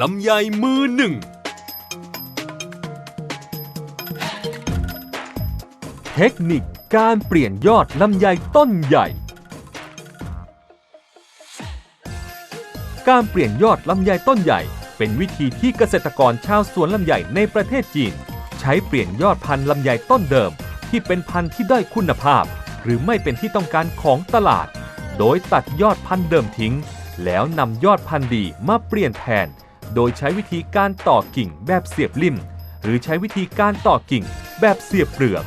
ลำไยมือหนึ่ง เทคนิคการเปลี่ยนยอดลำไยต้นใหญ่ การเปลี่ยนยอดลำไยต้นใหญ่ เป็นวิธีที่เกษตรกรชาวสวนลำไยในประเทศจีน ใช้เปลี่ยนยอดพันธุ์ลำไยต้นเดิม ที่เป็นพันธุ์ที่ด้อยคุณภาพ หรือไม่เป็นที่ต้องการของตลาด โดยตัดยอดพันธุ์เดิมทิ้ง แล้วนำยอดพันธุ์ดีมาเปลี่ยนแทน โดยใช้วิธีการต่อกิ่งแบบเสียบลิ่ม หรือใช้วิธีการต่อกิ่งแบบเสียบเปลือก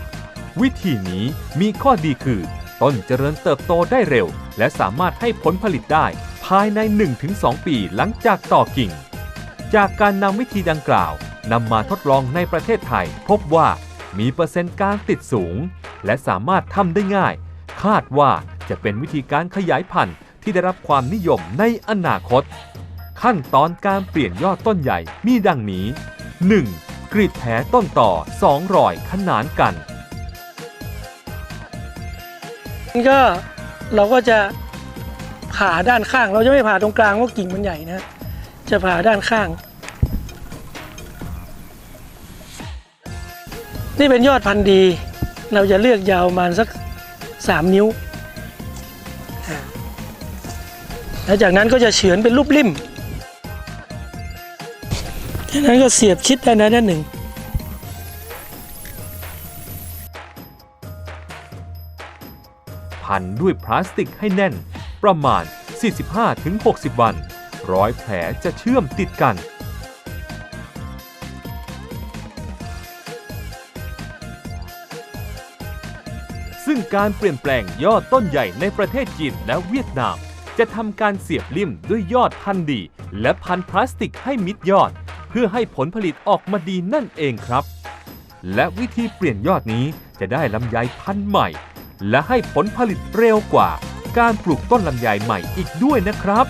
วิธีนี้มีข้อดีคือ ต้นเจริญเติบโตได้เร็ว และสามารถให้ผลผลิตได้ภายใน 1-2 ปีหลังจากต่อกิ่ง จากการนำวิธีดังกล่าวนำมาทดลองในประเทศไทย พบว่ามีเปอร์เซ็นต์การติดสูง และสามารถทำได้ง่าย คาดว่าจะเป็นวิธีการขยายพันธุ์ที่ได้รับความนิยมในอนาคต ขั้นตอนการเปลี่ยนยอดต้นใหญ่มีดังนี้ 1. กรีดแผลต้นต่อ2รอยขนานกันนี่ก็เราก็จะผ่าด้านข้าง เราจะไม่ผ่าตรงกลางเพราะกิ่งมันใหญ่นะ จะผ่าด้านข้าง นี่เป็นยอดพันธุ์ดี เราจะเลือกยาวประมาณสักสามนิ้ว แล้วจากนั้นก็จะเฉือนเป็นรูปริ่ม จากนั้นก็เสียบชิดด้นใดด้นหนึ่งพันด้วยพลาสติกให้แน่น ประมาณ 45-60 วัน ร้อยแผลจะเชื่อมติดกัน ซึ่งการเปลี่ยนแปลงยอดต้นใหญ่ในประเทศจีนและเวียดนาม จะทำการเสียบลิ่มด้วยยอดพันดี และพันพลาสติกให้มิดยอด เพื่อให้ผลผลิตออกมาดีนั่นเองครับ และวิธีเปลี่ยนยอดนี้จะได้ลำไยพันธุ์ใหม่ และให้ผลผลิตเร็วกว่า การปลูกต้นลำไยใหม่อีกด้วยนะครับ